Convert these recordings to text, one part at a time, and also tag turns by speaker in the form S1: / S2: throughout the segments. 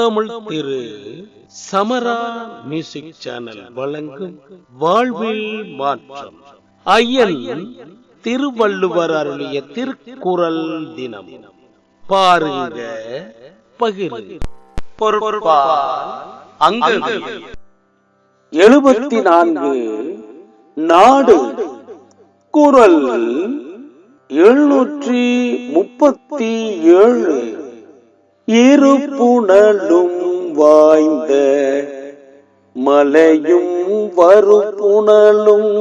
S1: Tamil Thiru Samara music channel வழங்கும் வாழ்வில் மாற்றம். ஐயன் திருவள்ளுவர் அருளிய திருக்குறள் தினம். பாருங்க பகிர்வு
S2: எழுபத்தி நான்கு நாடு குரல் எழுநூற்றி முப்பத்தி ஏழு. இருப்புணலும் வாய்ந்த மலையும் வறுப்புணலும்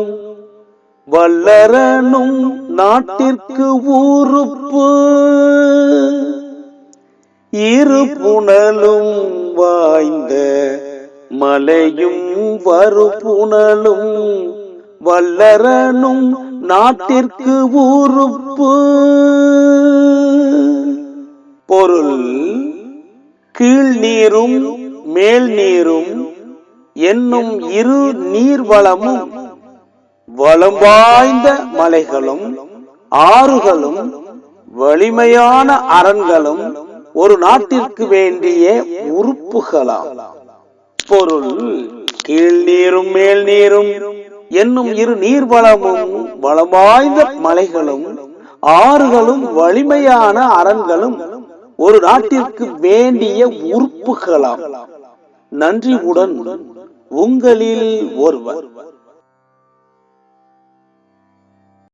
S2: வல்லரனும் நாட்டிற்கு ஊறுப்பு இருப்புணலும் வாய்ந்த மலையும் வறுப்புணலும் வல்லரனும் நாட்டிற்கு ஊறுப்பு பொருள் கீழ் நீரும் மேல் நீரும் என்னும் இரு நீர்வளமும் வளம் வாய்ந்த மலைகளும் ஆறுகளும் வலிமையான அரண்களும் ஒரு நாட்டிற்கு வேண்டிய உறுப்புகளாம். பொருள் கீழ் நீரும் மேல் நீரும் என்னும் இரு நீர்வளமும் வளம் வாய்ந்த மலைகளும் ஆறுகளும் வலிமையான அரண்களும் ஒரு நாட்டிற்கு வேண்டிய உறுப்புகளாம். நன்றியுடன் உங்களில் ஒருவர்.